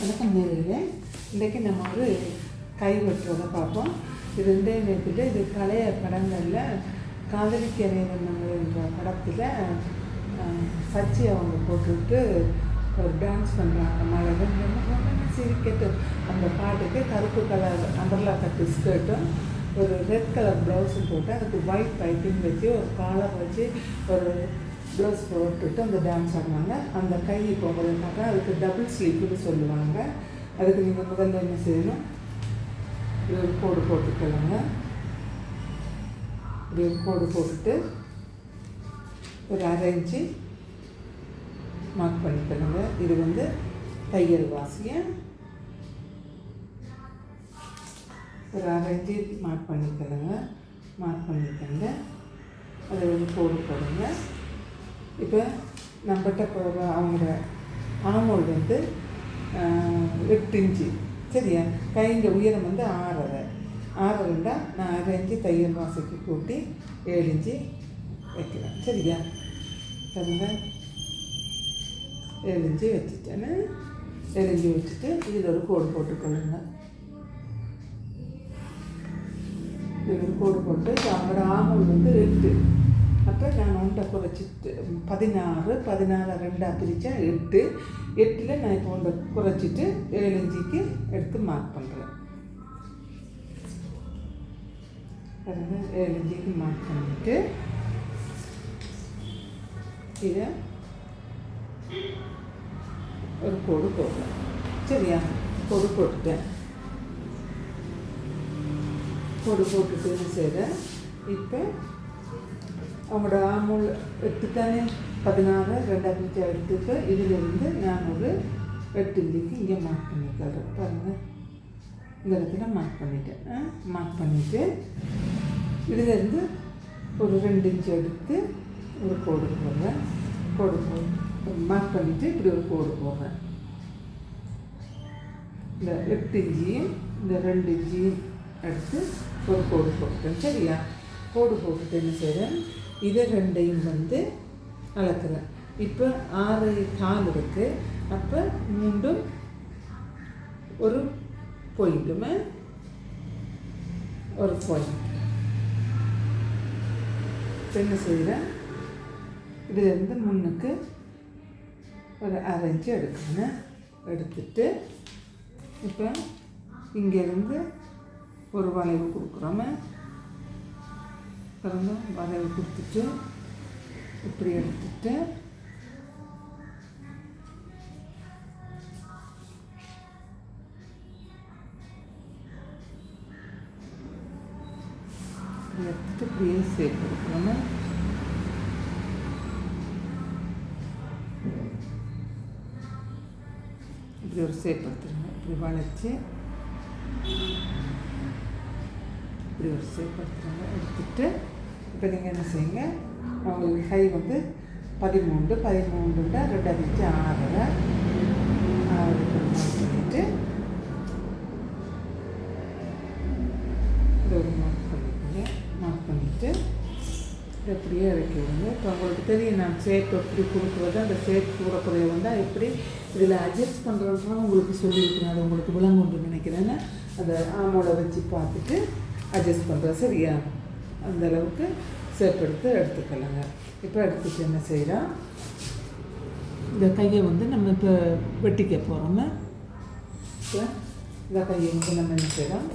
வணக்கம் நேரில் இன்றைக்கி நம்ம ஒரு கை வெட்டுறதை பார்ப்போம். இது ரெண்டே நேரத்தில் இது பழைய படங்களில் காதலிக்கரையன் என்ற படத்தில் சச்சி அவங்க போட்டுவிட்டு ஒரு டான்ஸ் பண்ணுறாங்க மழை சிரிக்கட்டு அந்த பாட்டுக்கு கருப்பு கலர் அம்பர்லா கட்டு ஸ்கர்ட்டும் ஒரு ரெட் கலர் ப்ளவுஸும் போட்டு அதுக்கு ஒயிட் பைப்பிங் வச்சு ஒரு காலர் வச்சு ஒரு ப்ளவுஸ் போட்டுட்டு அந்த டான்ஸ் ஆடுவாங்க. அந்த கை போகிறதுனாக்கா அதுக்கு டபுள் ஸ்லீப்புன்னு சொல்லுவாங்க. அதுக்கு நீங்கள் முதல்ல என்ன செய்யணும்? இப்படி ஒரு கோடு போட்டுக்கலாங்க. இப்படி ஒரு கோடு போட்டுட்டு ஒரு அரைஞ்சி மார்க் பண்ணிக்கணுங்க. இது வந்து தையல் வாசியை. ஒரு அரைஞ்சி மார்க் பண்ணிக்கணுங்க. மார்க் பண்ணிக்கங்க. அதை வந்து கோடு போடுங்க. இப்போ நம்மகிட்ட போகிற அவங்களோட ஆமோல் வந்து எட்டு இன்ச்சு. சரியா? கைங்க உயரம் வந்து ஆறரை. ஆறரைண்டா நான் அரை இன்ச்சு தையல் வாசிக்கு கூட்டி ஏழு இன்ச்சு வைக்கிறேன். சரியா? சரிங்க ஏழு இன்ச்சு வச்சுட்டேன்னு ஏழு இன்ச்சு வச்சுட்டு இதில் ஒரு கோடு போட்டுக்கொள்ளுங்க. இதில் ஒரு கோடு போட்டு அவங்களோட ஆமோல் வந்து எட்டு அப்போ நான் ஒன்றை குறைச்சிட்டு பதினாறு பதினாறு ரெண்டாக பிரித்தா எட்டு. எட்டில் நான் இப்போ ஒன்றை குறைச்சிட்டு ஏழஞ்சிக்கு எடுத்து மார்க் பண்ணுறேன் பாருங்க மார்க் பண்ணிவிட்டு இதை ஒரு கோடு போடுறேன். சரியா? கொடு போட்டுட்டேன். கொடு போட்டுட்டு செய்கிறேன் இப்போ அவங்களோட ஆமூல் எட்டு பதினாறு ரெண்டாயிரத்தி எடுத்துட்டு இதிலிருந்து நான் ஒரு எட்டு இன்றைக்கு இங்கே மார்க் பண்ணிக்கிறேன் பாருங்கள் இந்த இடத்துல மார்க் பண்ணிட்டேன். மார்க் பண்ணிவிட்டு இதிலேருந்து ஒரு ரெண்டு இன்ச்சு எடுத்து ஒரு கோடு போடுறேன். கோடு போ மார்க் பண்ணிவிட்டு இப்படி ஒரு கோடு போடுறேன். இந்த எட்டு இஞ்சியும் இந்த ரெண்டு இஞ்சியும் எடுத்து ஒரு கோடு போட்டேன் சரியா? கோடு போட்டுட்டு என்ன செய்கிறேன் இதை ரெண்டையும் வந்து அளக்குறேன். இப்போ ஆறு கால் இருக்குது அப்போ மீண்டும் ஒரு பொயிண்ட்டுமே ஒரு பாயிண்ட் இப்போ என்ன செய்கிறேன் இதுலேருந்து முன்னுக்கு ஒரு அரைஞ்சி எடுக்கணும் எடுத்துட்டு இப்போ இங்கேருந்து ஒரு வளைவு கொடுக்குறோமே. பாருங்க வளைவு கொடுத்துட்டு இப்படி எடுத்துட்டு எடுத்துட்டு இப்படியே சேர்த்து கொடுக்கணும் இப்படி ஒரு சேப் எடுத்துருங்க இப்படி வளைச்சி இப்படி ஒரு ஷேப் எடுத்துருங்க எடுத்துட்டு இப்போ நீங்கள் என்ன செய்யுங்க? உங்களுக்கு கை வந்து பதிமூன்று பதிமூன்றுண்டா ரெண்டு அடிச்சு ஆறரை ஆறு பண்ணிட்டு இது ஒரு மார்க் பண்ணிக்கோங்க. மார்க் பண்ணிவிட்டு எப்படியே அப்படியே இறக்கி விடுங்க. இப்போ உங்களுக்கு தெரியும் நான் ஷேப் எப்படி கொடுக்குறது அந்த ஷேப் கூட குறைய வந்தால் எப்படி இதில் அட்ஜஸ்ட் பண்ணுறதுனா உங்களுக்கு சொல்லியிருக்கிறேன் அது உங்களுக்கு விளங்குன்னு நினைக்கிறேன்னு அதை ஆமோட வச்சு பார்த்துட்டு அட்ஜஸ்ட் பண்ணுறேன் சரியா அந்த அளவுக்கு ஷேப் எடுத்து எடுத்துக்கலாங்க. இப்போ எடுத்துட்டு என்ன செய்கிறோம் இந்த கையை வந்து நம்ம இப்போ வெட்டிக்க போகிறோமே இந்த கையை வந்து நம்ம என்ன செய்கிறோம்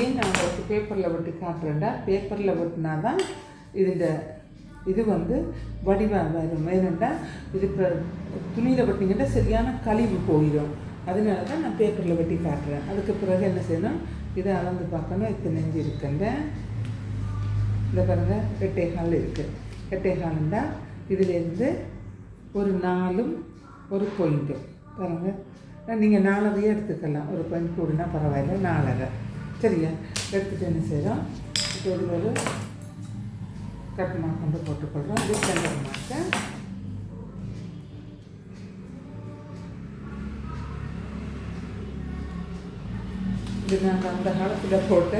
ஏன் நான் உங்களுக்கு பேப்பரில் வெட்டி காட்டுறேன்டா பேப்பரில் வெட்டினா தான் இதுஇந்த இது வந்து வடிவாக வரும் ஏனெண்டா இது இப்போ துணியில் வெட்டிங்கன்னா சரியான கழிவு போயிடும். அதனால தான் நான் பேப்பரில் வெட்டி காட்டுறேன். அதுக்கு பிறகு என்ன செய்யணும்? இதை அளந்து பார்க்கணும். இத்தனை நெஞ்சு இருக்குங்க. இந்த பாருங்கள் எட்டே இருக்குது எட்டே காலுண்டா இதுலேருந்து ஒரு நாலும் ஒரு பாயிண்ட்டு பாருங்கள் நீங்கள் நாலரையே எடுத்துக்கலாம். ஒரு பெண் கூடுனா பரவாயில்ல. நாலரை. சரியா எடுத்துகிட்டு என்ன செய்கிறோம் இப்போ இதில் ஒரு கட் மார்க் கொண்டு போட்டுக்கொள்கிறோம் இது சென்டர் மார்க்கை இது நாங்கள் அந்த காலத்தில் போட்ட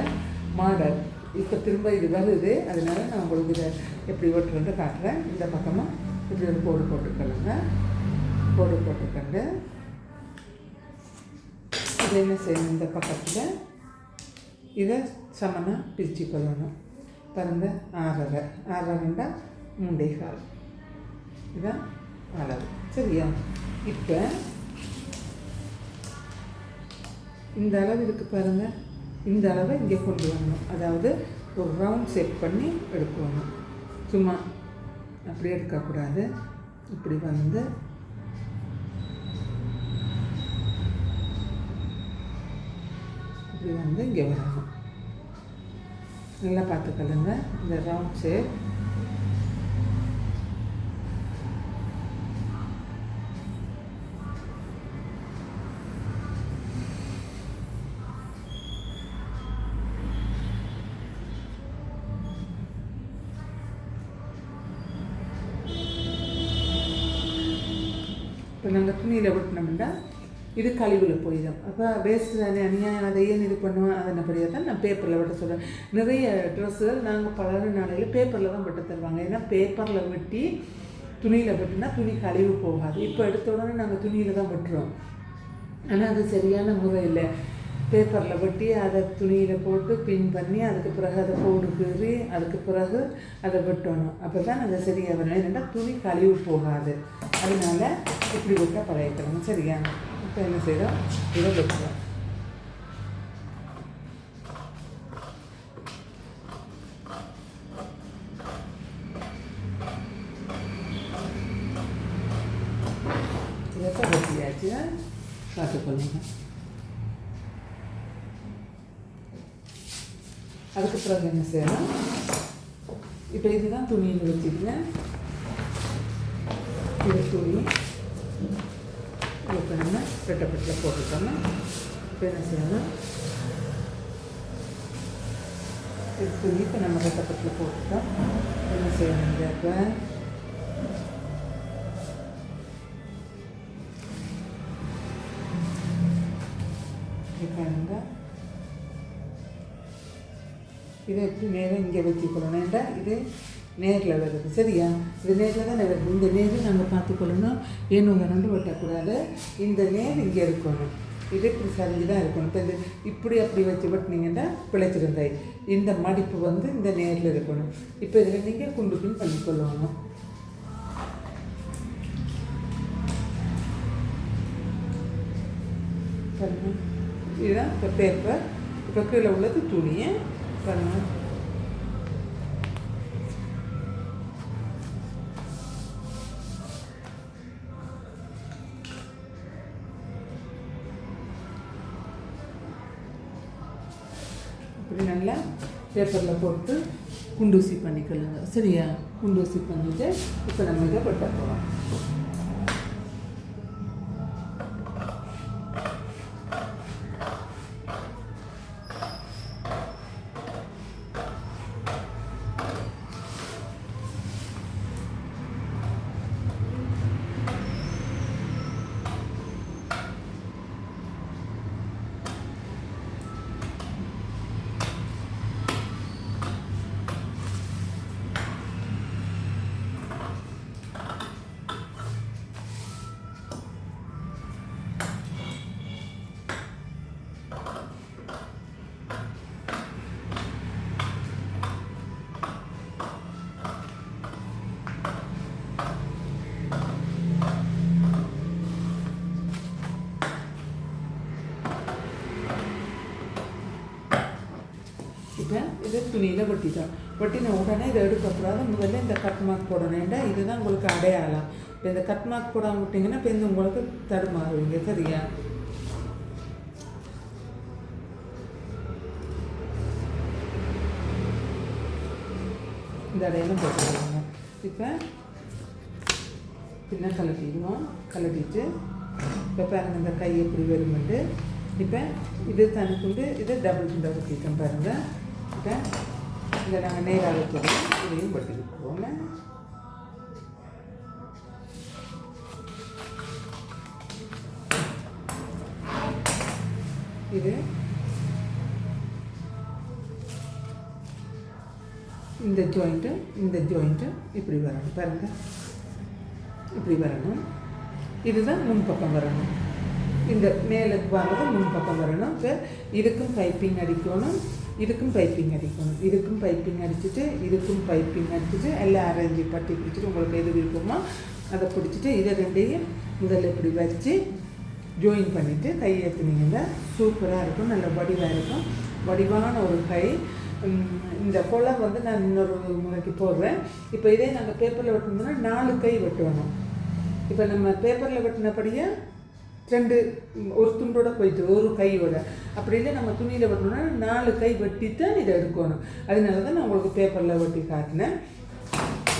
மாடல். இப்போ திரும்ப இது வருது. அதனால நான் உங்களுக்கு இதை எப்படி ஓட்டுறது காட்டுறேன். இந்த பக்கமாக இப்படி ஒரு கோடு போட்டுக்கலங்க கோடு போட்டுக்கண்டு இது என்ன செய்யணும்? இந்த பக்கத்தில் இதை சமனாக பிரித்து கொள்ளணும் பாருங்க ஆறரை ஆறரைண்டா மூண்டே கால் இதான் அளவு. சரியா? இப்போ இந்த அளவு இருக்குது பாருங்கள் இந்த அளவை இங்கே கொண்டு வரணும். அதாவது ஒரு ரவுண்ட் செட் பண்ணி எடுக்கணும். சும்மா அப்படி எடுக்கக்கூடாது. இப்படி வந்து இப்படி வந்து இங்கே வரணும் நல்லா பார்த்துக்கலுங்க இந்த ரவுண்ட் ஷேப் இப்போ நாங்கள் துணியில் ஒட்டினோம்னா இது கழிவில் போயிடும். அப்போ வேஸ்ட்டு தானே அநியாயம் அதை ஏன் இது பண்ணுவேன் அதனபடியாக தான் நான் பேப்பரில் வெட்ட சொல்கிறேன் நிறைய ட்ரெஸ்ஸுகள் நாங்கள் பலர் நாளையில் பேப்பரில் தான் வெட்ட தருவாங்க. ஏன்னா பேப்பரில் வெட்டி துணியில் வெட்டினா துணி கழிவு போகாது. இப்போ எடுத்த உடனே நாங்கள் துணியில் தான் வெட்டுறோம். ஆனால் அது சரியான முறை இல்லை. பேப்பரில் வெட்டி அதை துணியில் போட்டு பின் பண்ணி அதுக்கு பிறகு அதை போடு கீறி அதுக்கு பிறகு அதை வெட்டணும். அப்போ தான் அதை சரியாக வரணும் ஏன்னா துணி கழிவு போகாது. அதனால இப்படி விட்டால் பழகிக்கணும் சரியா? இப்போ என்ன செய்கிறோம் இதை வெட்டுறோம் இதை வெட்டியாச்சு பார்த்துக்கொள்ளுங்க அதுக்கு பிறகு என்ன செய்யணும் இப்போ இதுதான் துணியில் வச்சுக்கிறேன் இது துணி. இப்போ நம்ம ரெட்டப்பட்டில் போட்டுக்கோங்க. இப்போ என்ன செய்யணும்? இது இப்போ நம்ம ரெட்டப்பட்டில் போட்டுட்டோம். என்ன செய்யணும் இப்போ பாருங்க. இதை எப்படி நேரம் இங்கே வச்சுக்கணும் ஏன்டா இது நேரில் வருது. சரியா? இது நேரில் தான் வருது இந்த நேரில் நாங்கள் பார்த்துக்கொள்ளணும் ஏன்னு ரெண்டு வெட்டக்கூடாது இந்த நேர் இங்கே இருக்கணும். இது இப்படி சரிஞ்சு தான் இருக்கணும். இப்போ இது இப்படி அப்படி வச்சு வெட்டினீங்கன்னா பிழைச்சிருந்தாய். இந்த மடிப்பு வந்து இந்த நேரில் இருக்கணும். இப்போ இதில் நீங்கள் குண்டு பின் பண்ணிக்கொள்ளணும் பாருங்க. இதுதான் இப்போ பேப்பர் இப்போ கீழே உள்ளது துணியை பாருங்க. பேப்பரில் போட்டு குண்டூசி பண்ணிக்கலாங்க. சரியா? குண்டூசி பண்ணிட்டு இப்போ நம்ம இதை கொட்ட போகிறோம் துணியில் வெட்டிட்டோம் ஒட்டின உடனே இதை எடுக்கக்கூடாது. முதல்ல இந்த கட் மார்க் போடணும். இதுதான் உங்களுக்கு அடையாளம். இப்போ இந்த கட் மார்க் போடாமல் விட்டிங்கன்னா இப்போ இந்த உங்களுக்கு தடுமாறுவீங்க. சரியா? இந்த அடையாளம் போட்டுருவாங்க இப்போ பின்ன கலட்டிடுவோம் கலட்டிட்டு இப்போ பாருங்கள் இந்த கை எப்படி வருமெண்டு இப்போ இது தனிக்குண்டு இதை டபுள் துண்டை ஊற்றிட்டோம் பாருங்கள் இப்போ இதை நாங்கள் நேராக வைக்கிறோம் இதையும் வெட்டி இது இந்த ஜாயிண்ட்டு இந்த ஜாயிண்ட்டு இப்படி வரணும். பாருங்கள் இப்படி வரணும். இதுதான் முன்பக்கம் வரணும். இந்த மேலுக்கு வர்றது முன்பக்கம் வரணும். இப்போ இதுக்கும் பைப்பிங் அடிக்கணும். இதுக்கும் பைப்பிங் அடிக்கணும். இதுக்கும் பைப்பிங் அடிச்சுட்டு இதுக்கும் பைப்பிங் அடிச்சுட்டு எல்லாம் அரேஞ்சு பட்டி பிடிச்சிட்டு உங்களுக்கு எது விருப்பமோ அதை பிடிச்சிட்டு இதை ரெண்டையும் முதல்ல இப்படி வச்சு ஜாயின் பண்ணிவிட்டு கை ஏற்றுனீங்கன்னா சூப்பராக இருக்கும் நல்ல வடிவாக இருக்கும். வடிவான ஒரு கை. இந்த கொலை வந்து நான் இன்னொரு முறைக்கு போடுறேன். இப்போ இதே நாங்கள் பேப்பரில் வெட்டணும்னா நாலு கை வெட்டணும். இப்போ நம்ம பேப்பரில் வெட்டினபடியே ரெண்டு ஒரு துண்டோட போயிட்டு ஒரு கையோட. அப்படி இல்லை நம்ம துணியில் வெட்டணும்னா நாலு கை வெட்டி தான் இதை எடுக்கணும். அதனால தான் நான் உங்களுக்கு பேப்பரில் வெட்டி காட்டினேன்.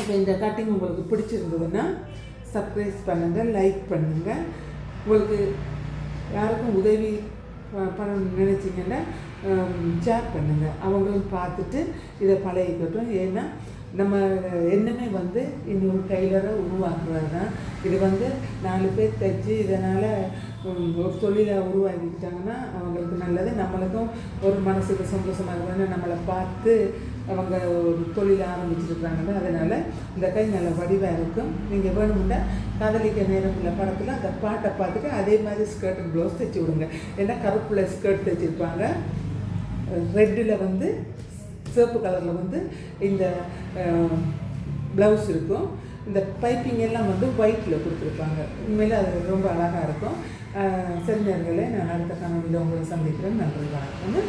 இப்போ இந்த கட்டிங் உங்களுக்கு பிடிச்சிருந்ததுன்னா சப்ஸ்கிரைப் பண்ணுங்கள் லைக் பண்ணுங்கள் உங்களுக்கு யாருக்கும் உதவி பண்ண பண்ணணும்னு நினச்சிங்கன்னா ஷேர் பண்ணுங்கள் அவங்களும் பார்த்துட்டு இதை பழகிக்கட்டும். ஏன்னா நம்ம என்னமே வந்து இன்னொரு டெய்லரை உருவாக்குறது தான் இது வந்து நாலு பேர் தைச்சு இதனால் ஒரு தொழிலை உருவாக்கிக்கிட்டாங்கன்னா அவங்களுக்கு நல்லது. நம்மளுக்கும் ஒரு மனசுக்கு சந்தோஷமாக இருக்கும் நம்மளை பார்த்து அவங்க ஒரு தொழில் ஆரம்பிச்சிருக்காங்க அதனால் இந்த கை நல்ல வடிவாக இருக்கும். நீங்கள் வேணும்னா காதலிக்க நேரம் உள்ள படத்தில் அந்த பாட்டை பார்த்துட்டு அதே மாதிரி ஸ்கர்ட் ப்ளவுஸ் தைச்சி விடுங்க. ஏன்னா கருப்பில் ஸ்கர்ட் தைச்சிருப்பாங்க. ரெட்டில் வந்து சிவப்பு கலரில் வந்து இந்த ப்ளவுஸ் இருக்கும். இந்த பைப்பிங் எல்லாம் வந்து ஒயிட்டில் கொடுத்துருப்பாங்க. உண்மையில் அது ரொம்ப அழகாக இருக்கும். சரிஞர்களே நான் அடுத்த காணொலியில் உங்களை சந்திக்கிறேன். நன்றி வணக்கம்.